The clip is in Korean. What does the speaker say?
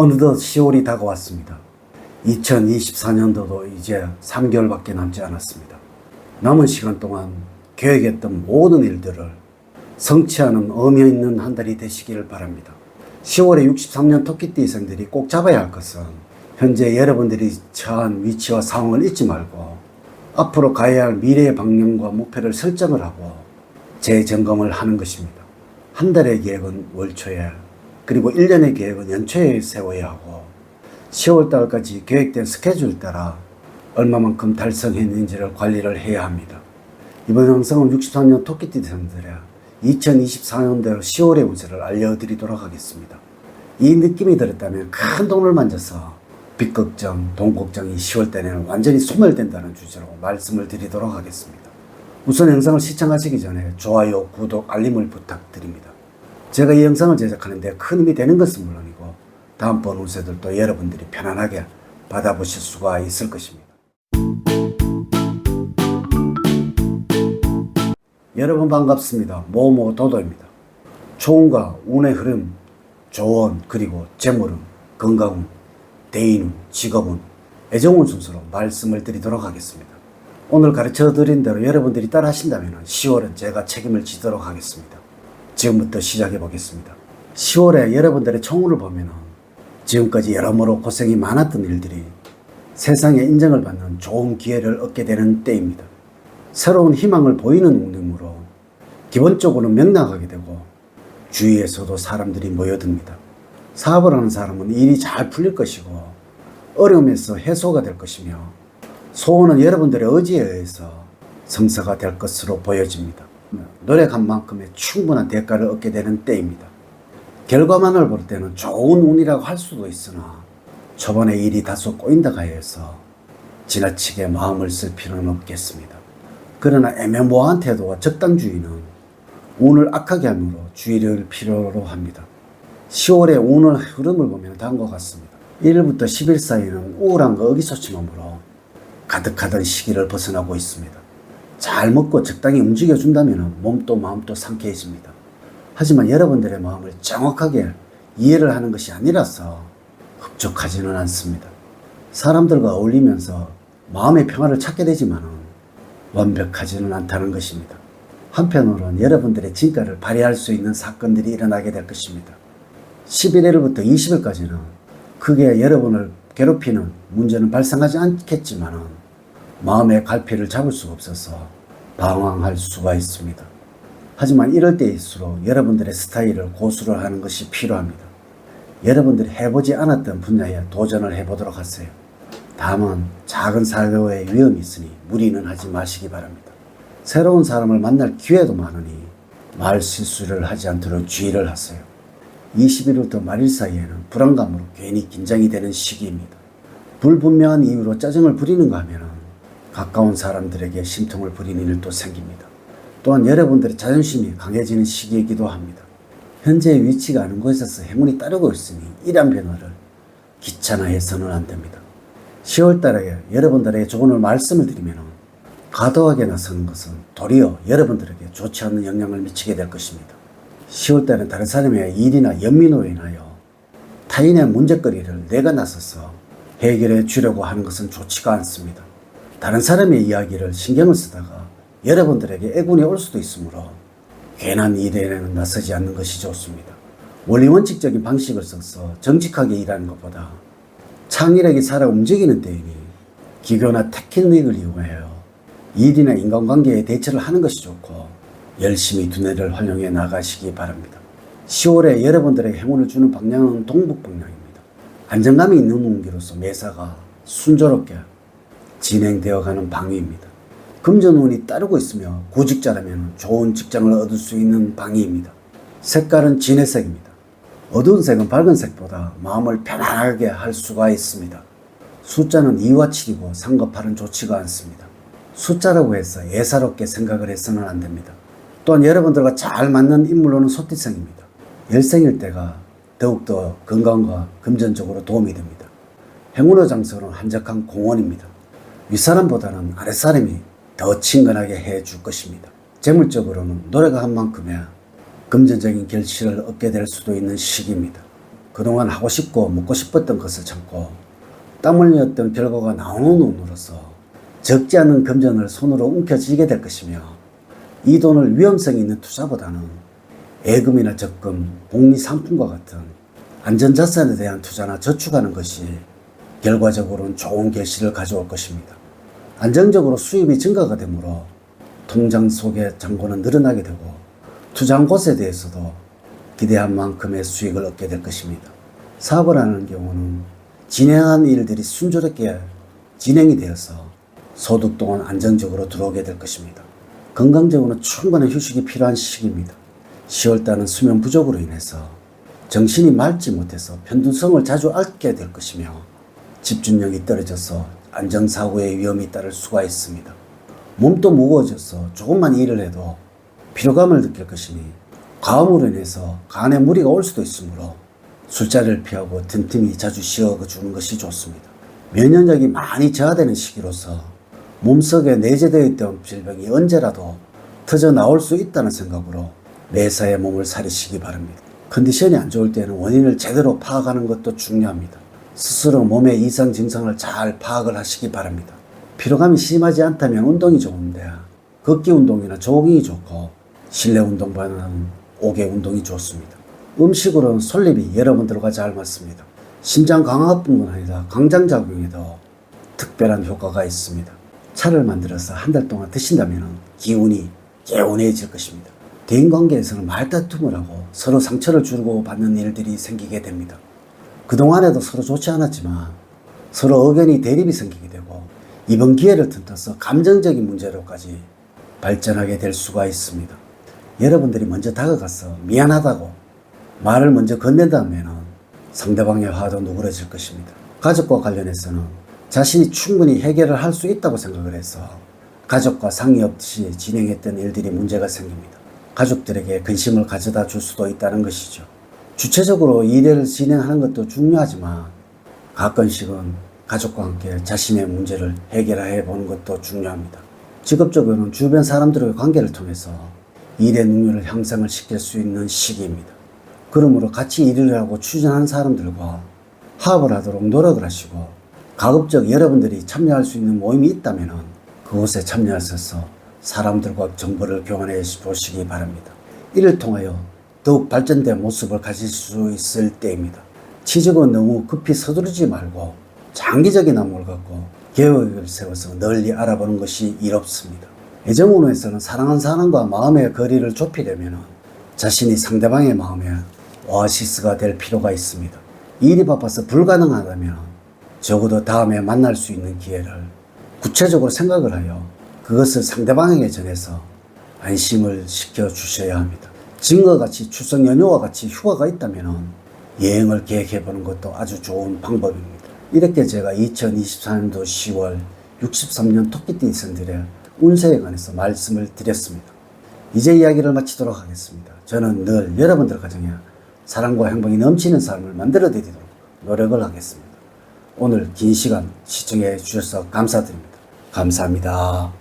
어느덧 10월이 다가왔습니다. 2024년도도 이제 3개월밖에 남지 않았습니다. 남은 시간 동안 계획했던 모든 일들을 성취하는 의미 있는 한 달이 되시기를 바랍니다. 10월에 63년 토끼띠생들이 꼭 잡아야 할 것은 현재 여러분들이 처한 위치와 상황을 잊지 말고 앞으로 가야 할 미래의 방향과 목표를 설정을 하고 재점검을 하는 것입니다. 한 달의 계획은 월초에 그리고 1년의 계획은 연초에 세워야 하고 10월 달까지 계획된 스케줄 따라 얼마만큼 달성했는지를 관리를 해야 합니다. 이번 영상은 63년 토끼띠생들의 2024년도 10월의 운세를 알려드리도록 하겠습니다. 이 느낌이 들었다면 큰 돈을 만져서 빚 걱정, 돈 걱정이 10월 달에는 완전히 소멸된다는 주제로 말씀을 드리도록 하겠습니다. 우선 영상을 시청하시기 전에 좋아요, 구독, 알림을 부탁드립니다. 제가 이 영상을 제작하는데 큰 힘이 되는 것은 물론이고 다음번 운세들도 여러분들이 편안하게 받아보실 수가 있을 것입니다. 여러분 반갑습니다. 모모 도도입니다. 초운과 운의 흐름, 조언 그리고 재물운, 건강운, 대인운, 직업운, 애정운 순서로 말씀을 드리도록 하겠습니다. 오늘 가르쳐 드린 대로 여러분들이 따라 하신다면 10월은 제가 책임을 지도록 하겠습니다. 지금부터 시작해 보겠습니다. 10월에 여러분들의 총운을 보면 지금까지 여러모로 고생이 많았던 일들이 세상의 인정을 받는 좋은 기회를 얻게 되는 때입니다. 새로운 희망을 보이는 운명으로 기본적으로는 명랑하게 되고 주위에서도 사람들이 모여듭니다. 사업을 하는 사람은 일이 잘 풀릴 것이고 어려움에서 해소가 될 것이며 소원은 여러분들의 의지에 의해서 성사가 될 것으로 보여집니다. 노력한 만큼의 충분한 대가를 얻게 되는 때입니다. 결과만을 볼 때는 좋은 운이라고 할 수도 있으나 초반에 일이 다소 꼬인다가 해서 지나치게 마음을 쓸 필요는 없겠습니다. 그러나 애매모호한 태도와 적당주의는 운을 악하게 함으로 주의를 필요로 합니다. 10월의 운의 흐름을 보면 다음과 같습니다. 1일부터 10일 사이는 우울함과 의기소침함으로 가득하던 시기를 벗어나고 있습니다. 잘 먹고 적당히 움직여준다면 몸도 마음도 상쾌해집니다. 하지만 여러분들의 마음을 정확하게 이해를 하는 것이 아니라서 흡족하지는 않습니다. 사람들과 어울리면서 마음의 평화를 찾게 되지만 완벽하지는 않다는 것입니다. 한편으로는 여러분들의 진가를 발휘할 수 있는 사건들이 일어나게 될 것입니다. 11일부터 20일까지는 크게 여러분을 괴롭히는 문제는 발생하지 않겠지만 마음의 갈피를 잡을 수가 없어서 방황할 수가 있습니다. 하지만 이럴 때일수록 여러분들의 스타일을 고수를 하는 것이 필요합니다. 여러분들이 해보지 않았던 분야에 도전을 해보도록 하세요. 다만 작은 사고의 위험이 있으니 무리는 하지 마시기 바랍니다. 새로운 사람을 만날 기회도 많으니 말 실수를 하지 않도록 주의를 하세요. 21일부터 말일 사이에는 불안감으로 괜히 긴장이 되는 시기입니다. 불분명한 이유로 짜증을 부리는가 하면 가까운 사람들에게 심통을 부리는 일도 생깁니다. 또한 여러분들의 자존심이 강해지는 시기이기도 합니다. 현재의 위치가 아는 곳에서 행운이 따르고 있으니 이러한 변화를 귀찮아해서는 안 됩니다. 10월 달에 여러분들에게 조언을 말씀을 드리면 과도하게 나서는 것은 도리어 여러분들에게 좋지 않은 영향을 미치게 될 것입니다. 10월 달은 다른 사람의 일이나 연민으로 인하여 타인의 문제거리를 내가 나서서 해결해 주려고 하는 것은 좋지가 않습니다. 다른 사람의 이야기를 신경을 쓰다가 여러분들에게 애군이 올 수도 있으므로 괜한 일에는 나서지 않는 것이 좋습니다. 원리 원칙적인 방식을 써서 정직하게 일하는 것보다 창의력이 살아 움직이는 때이니 기교나 테크닉을 이용하여 일이나 인간관계에 대처를 하는 것이 좋고 열심히 두뇌를 활용해 나가시기 바랍니다. 10월에 여러분들에게 행운을 주는 방향은 동북 방향입니다. 안정감이 있는 운기로서 매사가 순조롭게 진행되어 가는 방위입니다. 금전운이 따르고 있으며 구직자라면 좋은 직장을 얻을 수 있는 방위입니다. 색깔은 진해색입니다. 어두운 색은 밝은 색보다 마음을 편안하게 할 수가 있습니다. 숫자는 2와 7이고 3과 8은 좋지가 않습니다. 숫자라고 해서 예사롭게 생각을 해서는 안 됩니다. 또한 여러분들과 잘 맞는 인물로는 소띠성입니다. 열생일 때가 더욱더 건강과 금전적으로 도움이 됩니다. 행운의 장소는 한적한 공원입니다. 윗사람보다는 아랫사람이 더 친근하게 해 줄 것입니다. 재물적으로는 노래가 한 만큼의 금전적인 결실을 얻게 될 수도 있는 시기입니다. 그동안 하고 싶고 먹고 싶었던 것을 참고 땀 흘렸던 결과가 나오는 돈으로서 적지 않은 금전을 손으로 움켜쥐게 될 것이며 이 돈을 위험성 있는 투자보다는 예금이나 적금, 복리 상품과 같은 안전자산에 대한 투자나 저축하는 것이 결과적으로는 좋은 결실을 가져올 것입니다. 안정적으로 수입이 증가가 되므로 통장 속의 잔고는 늘어나게 되고 투자한 곳에 대해서도 기대한 만큼의 수익을 얻게 될 것입니다. 사업을 하는 경우는 진행한 일들이 순조롭게 진행이 되어서 소득 또한 안정적으로 들어오게 될 것입니다. 건강적으로는 충분한 휴식이 필요한 시기입니다. 10월달은 수면 부족으로 인해서 정신이 맑지 못해서 편두성을 자주 앓게 될 것이며 집중력이 떨어져서 안전사고의 위험이 따를 수가 있습니다. 몸도 무거워져서 조금만 일을 해도 피로감을 느낄 것이니 과음으로 인해서 간에 무리가 올 수도 있으므로 술자리를 피하고 틈틈이 자주 쉬어주는 것이 좋습니다. 면역력이 많이 저하되는 시기로서 몸속에 내재되어 있던 질병이 언제라도 터져 나올 수 있다는 생각으로 매사에 몸을 사리시기 바랍니다. 컨디션이 안 좋을 때는 원인을 제대로 파악하는 것도 중요합니다. 스스로 몸의 이상 증상을 잘 파악을 하시기 바랍니다. 피로감이 심하지 않다면 운동이 좋은데 걷기 운동이나 조깅이 좋고 실내 운동보다는 옥외 운동이 좋습니다. 음식으로는 솔잎이 여러분들과 잘 맞습니다. 심장 강화뿐만 아니라 강장작용에도 특별한 효과가 있습니다. 차를 만들어서 한 달 동안 드신다면 기운이 개운해질 것입니다. 대인관계에서는 말다툼을 하고 서로 상처를 주고 받는 일들이 생기게 됩니다. 그동안에도 서로 좋지 않았지만 서로 의견이 대립이 생기게 되고 이번 기회를 틈타서 감정적인 문제로까지 발전하게 될 수가 있습니다. 여러분들이 먼저 다가가서 미안하다고 말을 먼저 건넨다면 상대방의 화도 누그러질 것입니다. 가족과 관련해서는 자신이 충분히 해결을 할 수 있다고 생각을 해서 가족과 상의 없이 진행했던 일들이 문제가 생깁니다. 가족들에게 근심을 가져다 줄 수도 있다는 것이죠. 주체적으로 일을 진행하는 것도 중요하지만 가끔씩은 가족과 함께 자신의 문제를 해결해 보는 것도 중요합니다. 직업적으로는 주변 사람들의 관계를 통해서 일의 능률을 향상을 시킬 수 있는 시기입니다. 그러므로 같이 일을 하고 추진하는 사람들과 화합을 하도록 노력을 하시고 가급적 여러분들이 참여할 수 있는 모임이 있다면 그곳에 참여하셔서 사람들과 정보를 교환해 보시기 바랍니다. 이를 통하여 더욱 발전된 모습을 가질 수 있을 때입니다. 취직은 너무 급히 서두르지 말고 장기적인 안목을 갖고 계획을 세워서 널리 알아보는 것이 이롭습니다. 애정운에서는 사랑하는 사람과 마음의 거리를 좁히려면 자신이 상대방의 마음에 오아시스가 될 필요가 있습니다. 일이 바빠서 불가능하다면 적어도 다음에 만날 수 있는 기회를 구체적으로 생각을 하여 그것을 상대방에게 전해서 안심을 시켜 주셔야 합니다. 지금과 같이 추석 연휴와 같이 휴가가 있다면 여행을 계획해 보는 것도 아주 좋은 방법입니다. 이렇게 제가 2024년도 10월 63년 토끼띠 선들의 운세에 관해서 말씀을 드렸습니다. 이제 이야기를 마치도록 하겠습니다. 저는 늘 여러분들 가정에 사랑과 행복이 넘치는 삶을 만들어 드리도록 노력을 하겠습니다. 오늘 긴 시간 시청해 주셔서 감사드립니다. 감사합니다.